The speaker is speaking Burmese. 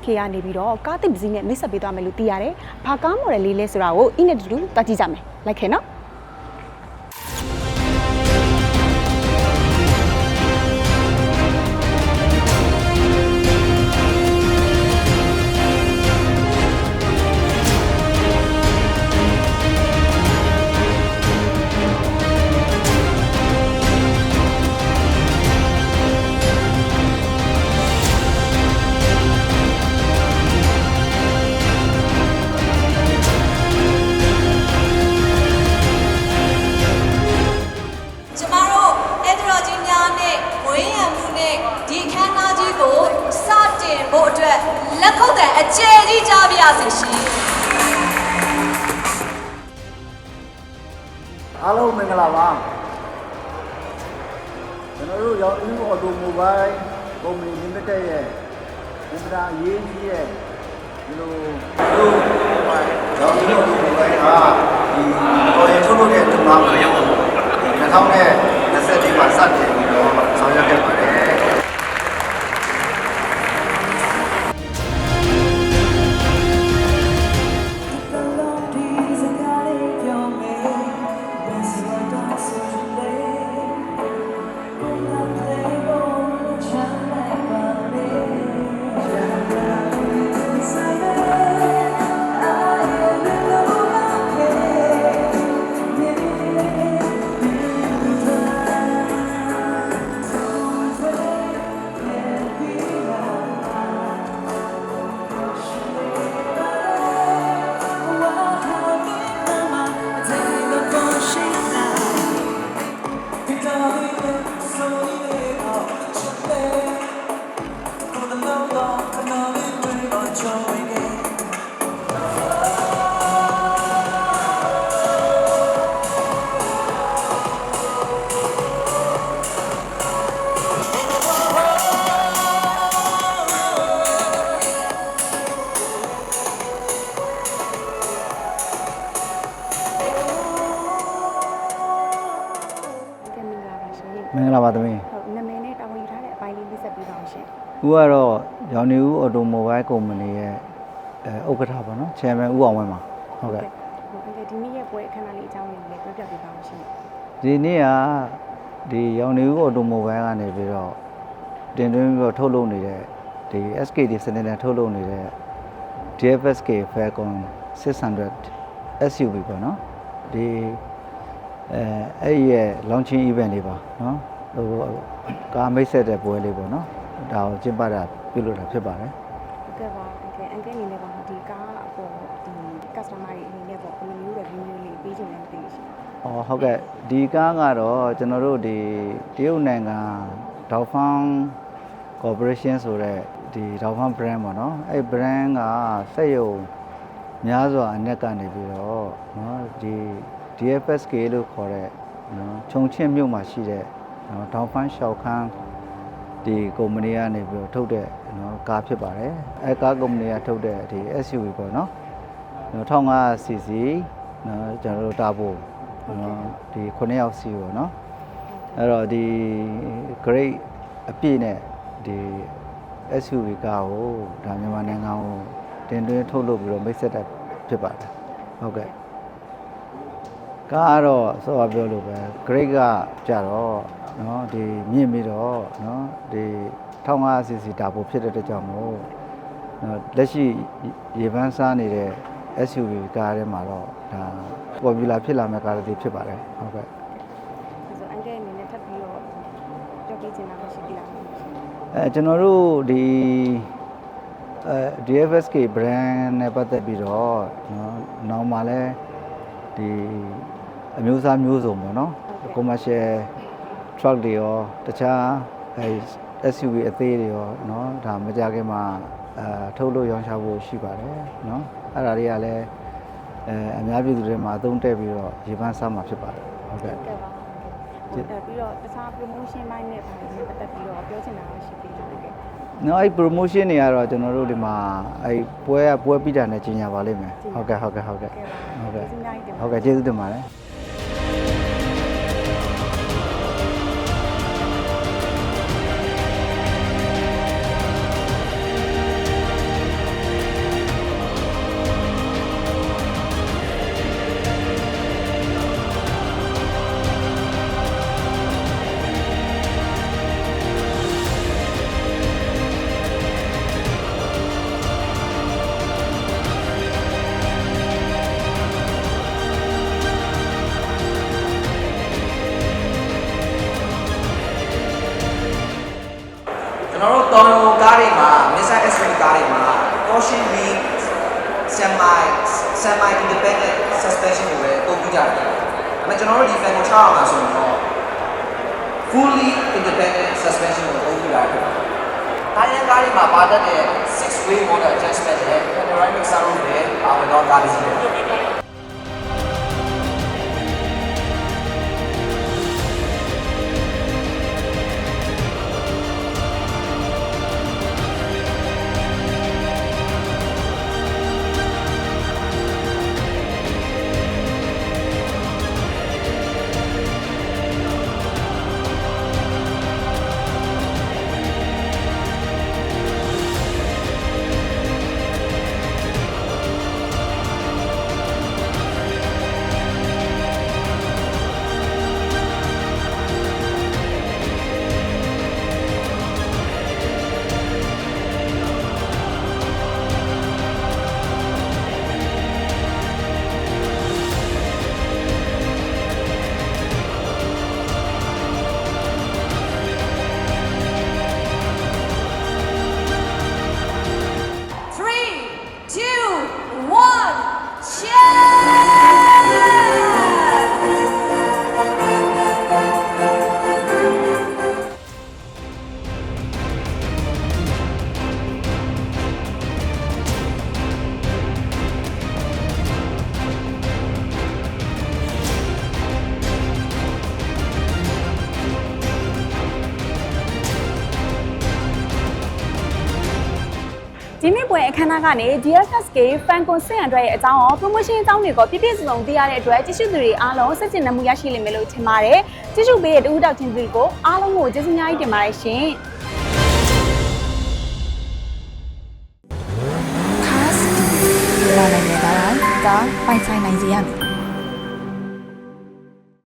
SK ကနေပြီးတော့ကားတစ်ပစည်းနဲ့မိတ်ဆက်ပေးသွားမယ်လို့သိရတယ်။ဘာကားမော်ဒယ်လေးလဲဆိုတာကိုအင်းနဲ့တူတူတွားကြည့်ကြမယ်။လိုက်ခဲ့နော်။ ကျယ်ကြီးကြားပြရစီရှင်အားလုံးမင်္ဂလာပါကျွန်တော်တို့ရောင်းဦးအော်တိုမိုဘိုင်းကုမ္ပဏီ limited ရဲ့အင်တာအရေးကြီးရဲ့ဒီလိုတို့ရောင်းဦးအော်တိုမိုဘိုင်းကဒီပေါ်ရထုတ်လို့တဲ့ဒီမှာရောက်တော့2020မှာစတင်ပြီးတော့ဆောင်ရွက်ခဲ့ပါ တ ဦးကတော့ရောင်နေဦးအော်တိုမိုဘိုင်းကုမ္ပဏီရဲ့အဲဥက္ကဋ္ဌပါနော်ချယ်မန်ဦးအောင်ဝင်းပါဟုတ်ကဲ့ဟုတ်ကဲ့ဒီနေ့ရဲ့ပွဲအခမ်းအနားလေးအကြောင်းလေးလည်းပြောပြပေးပါအောင်ရှင်ဒီနေ့ကဒီရောင်နေဦးအော်တိုမိုဘိုင်းကနေပြီးတော့တင်သွင်းပြီးတော့ထုတ်လုပ်နေတဲ့ဒီ SKD စနစ်နဲ့ထုတ်လုပ်နေတဲ့ DFSK Falcon 600 SUV ပေါ့နော်ဒီအဲအဲ့ဒီရဲ့ launching event လေးပါနော်ဟိုကားမိတ်ဆက်တဲ့ပွဲလေးပေါ့နော် ဒါကိုကျင်းပတာပြုလုပ်တာဖြစ်ပါတယ်ဟုတ်ကဲ့ပါအန်ကယ်အန်ကယ်အနေနဲ့ပါဒီကားအပေါ်ဒီ customer တွေအနေနဲ့ပေါ့ဘယ်လိုမျိုးလဲ review လေးပေးချင်တယ်မသိဘူးရှင်။အော်ဟုတ်ကဲ့ဒီကားကတော့ကျွန်တော်တို့ဒီတရုတ်နိုင်ငံဒေါဖန် corporation ဆိုတဲ့ဒီဒေါဖန် brand ပေါ့နော်။အဲ့ brand ကစက်ရုံများစွာအနက်ကနေပြီးတော့နော်ဒီ DFSK လို့ခေါ်တဲ့နော်ခြုံချင်းမြို့မှာရှိတဲ့နော်ဒေါဖန်ရှောက်ခန်း ဒီကုမ္ပဏီကနေပြီးတော့ထုတ်တဲ့နော်ကားဖြစ်ပါတယ်။အဲကားကုမ္ပဏီကထုတ်တဲ့ဒီ SUV ပေါ့နော်။နော် 1500cc နော်ကျွန်တော်တို့တာဖို့နော်ဒီ9ယောက်စီပေါ့နော်အဲ့တော့ဒီ grade အပြည့်နဲ့ဒီ SUV ကားကိုဒါမြန်မာနိုင်ငံကိုတင်သွင်းထုတ်လုပ်ပြီးတော့မိတ်ဆက်တာဖြစ်ပါတယ်ဟုတ်ကဲ့ကားကတော့စောပါပြောလို့ပဲ grade ကကြတော့ နော်ဒီမြင့်ပြီးတော့နော်ဒီ 1500cc တာပိုဖြစ်တဲ့အတွက်ကြောင့်မို့နော်လက်ရှိရေပန်းစားနေတဲ့ SUV ကားထဲမှာတော့ဒါပေါ်ပြူလာဖြစ်လာမဲ့ကားတစ်ဖြစ်ပါတယ်ဟုတ်ကဲ့ဒါဆိုအန်ကယ်အနေနဲ့ထပ်ပြီးတော့ပြောပြချင်တာမရှိသေးလားရှင်အဲကျွန်တော်တို့ဒီအဲ DFSK brand နဲ့ပတ်သက်ပြီးတော့နော်နောက်မှလည်းဒီအမျိုးအစားမျိုးစုံပေါ့နော် commercial truck တွေရောတခြားအဲ SUV အသေးတွေရောเนาะဒါမကြခင်မှာအဲထုတ်လို့ရောင်းချဖို့ရှိပါတယ်เนาะအဲ့ဒါတွေကလည်းအဲအများပြည်သူတွေမှာအသုံးတက်ပြီးတော့ရေပန်းစားမှာဖြစ်ပါတယ်ဟုတ်ကဲ့ ကဲ့ပါဟုတ်ကဲ့ပြီးတော့တခြား promotion ဘိုင်းနဲ့ဘာတွေနဲ့ပတ်သက်ပြီးတော့ပြောချင်တာရှိသေးတယ်ဟုတ်ကဲ့ နော်အဲ့ promotion တွေကတော့ကျွန်တော်တို့ဒီမှာအဲ့ပွဲကပွဲပြီးတာနဲ့ကြီးညာပါလိမ့်မယ်ဟုတ်ကဲ့ဟုတ်ကဲ့ဟုတ်ကဲ့ဟုတ်ကဲ့ ကျေးဇူးများကြီးတင်ပါ ဟုတ်ကဲ့ ကျွန်တော်တို့တော်ရုံကားတွေမှာ missile aspect ကားတွေမှာ torsion wing semi semi independent suspension တွေပဲပုံပြကြတယ်။ဒါပေမဲ့ကျွန်တော်တို့ဒီ fan ကိုချအောင်လာဆိုရင်တော့ fully independent suspension ကိုပုံပြတာဖြစ်တယ်။တိုင်းရင်းကားတွေမှာပါတတ်တဲ့ six way motor adjustment နဲ့ panoramic sunroof နဲ့ power door ကားတွေရှိတယ်။ ဒီနေ့ပွဲအခမ်းအနားကနေ DFSK Fan Concert အတွက်ရဲ့အကြောင်းရော promotion အကြောင်းတွေကိုပြည့်ပြည့်စုံစုံသိရတဲ့အတွက်ကြည့်ရှုသူတွေအားလုံးစိတ်ကျဉ်နှမှုရရှိလိမ့်မယ်လို့ထင်ပါတယ်။ကြည့်ရှုပေးတဲ့တူတောက်ချင်းတွေကိုအားလုံးကိုကျေးဇူးများကြီးတင်ပါတယ်ရှင်။ Cast လာနိုင်တဲ့ဒါကပိုင်ဆိုင်နိုင်စေရမည်